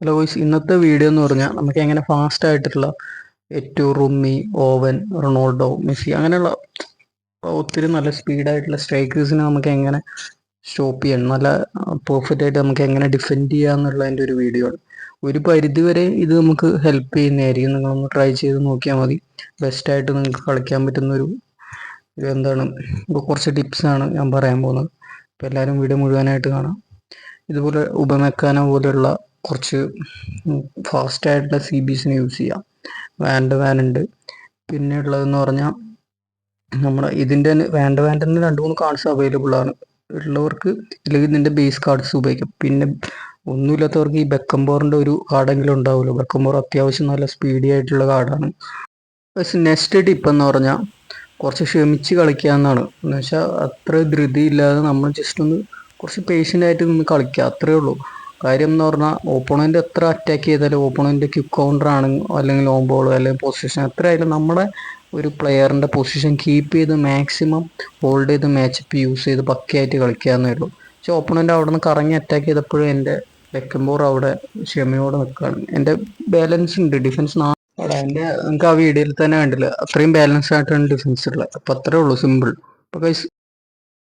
Hello voice ഇന്നത്തെ video എന്ന് പറഞ്ഞാൽ നമുക്ക് എങ്ങനെ ഫാസ്റ്റ് ആയിട്ടുള്ള ഏറ്റവും റുമ്മി ഓവൻ റൊണാൾഡോ മെസ്സി അങ്ങനെയുള്ള ഒത്തിരി നല്ല സ്പീഡായിട്ടുള്ള സ്ട്രൈക്കേഴ്സിനെ നമുക്ക് എങ്ങനെ സ്റ്റോപ്പ് ചെയ്യണം നല്ല പെർഫെക്റ്റ് ആയിട്ട് നമുക്ക് എങ്ങനെ ഡിഫെൻഡ് ചെയ്യുക എന്നുള്ളതിന്റെ ഒരു വീഡിയോ ആണ്. ഒരു പരിധി വരെ ഇത് നമുക്ക് ഹെൽപ്പ് ചെയ്യുന്നതായിരിക്കും. നിങ്ങളൊന്ന് ട്രൈ ചെയ്ത് നോക്കിയാൽ മതി. ബെസ്റ്റായിട്ട് നിങ്ങൾക്ക് കളിക്കാൻ പറ്റുന്ന ഒരു എന്താണ്? കുറച്ച് ടിപ്സാണ് ഞാൻ പറയാൻ പോകുന്നത്. അപ്പോൾ എല്ലാവരും വീഡിയോ മുഴുവനായിട്ട് കാണാം. ഇതുപോലെ ഉപമെക്കാന പോലെയുള്ള കുറച്ച് ഫാസ്റ്റ് ആയിട്ടുള്ള സി എസ് യൂസ് ചെയ്യാം. വാൻഡ് വാൻ ഉണ്ട്. പിന്നെ ഉള്ളതെന്ന് പറഞ്ഞാൽ നമ്മുടെ ഇതിന്റെ വാൻഡ് തന്നെ രണ്ട് മൂന്ന് കാർഡ്സ് അവൈലബിൾ ആണ്. ഉള്ളവർക്ക് ഇല്ലെങ്കിൽ ഇതിന്റെ ബേസ് കാർഡ്സ് ഉപയോഗിക്കാം. പിന്നെ ഒന്നുമില്ലാത്തവർക്ക് ഈ ബെക്കംബോറിന്റെ ഒരു കാർഡെങ്കിലും ഉണ്ടാവുമല്ലോ. ബെക്കംബോർ അത്യാവശ്യം നല്ല സ്പീഡി ആയിട്ടുള്ള കാർഡാണ് പക്ഷേ നെക്സ്റ്റ് ടിപ്പ് എന്ന് പറഞ്ഞാൽ കുറച്ച് ക്ഷമിച്ച് കളിക്കുക എന്നാണ്. എന്ന് വെച്ചാൽ അത്ര ധൃതി ഇല്ലാതെ നമ്മൾ ജസ്റ്റ് ഒന്ന് കുറച്ച് പേഷ്യന്റ് ആയിട്ട് നിന്ന് കളിക്കുക. അത്രേ ഉള്ളൂ. കാര്യം എന്ന് പറഞ്ഞാൽ ഓപ്പോണന്റ് എത്ര അറ്റാക്ക് ചെയ്താലും ഓപ്പോണന്റ് ക്യുക്ക് കൗണ്ടർ ആണ് അല്ലെങ്കിൽ ലോങ് ബോൾ അല്ലെങ്കിൽ പൊസിഷൻ എത്ര ആയാലും നമ്മുടെ ഒരു പ്ലെയറിന്റെ പൊസിഷൻ കീപ്പ് ചെയ്ത് മാക്സിമം ഹോൾഡ് ചെയ്ത് മാച്ച് മാച്ചപ്പ് യൂസ് ചെയ്ത് പക്കയായിട്ട് കളിക്കാന്നേ ഉള്ളൂ. പക്ഷെ ഓപ്പോണന്റ് അവിടെ നിന്ന് കറങ്ങി അറ്റാക്ക് ചെയ്തപ്പോഴും എന്റെ വെക്കുമ്പോൾ അവിടെ ക്ഷമയോടെ നിൽക്കുകയാണ്. എന്റെ ബാലൻസ് ഉണ്ട് ഡിഫൻസ് അവിടെ എന്റെ നിങ്ങൾക്ക് ആ വീഡിയോയിൽ തന്നെ കണ്ടില്ല? അത്രയും ബാലൻസ് ആയിട്ടാണ് ഡിഫൻസ് ഉള്ളത്. അപ്പം അത്രേ ഉള്ളൂ സിമ്പിൾ അപ്പോൾ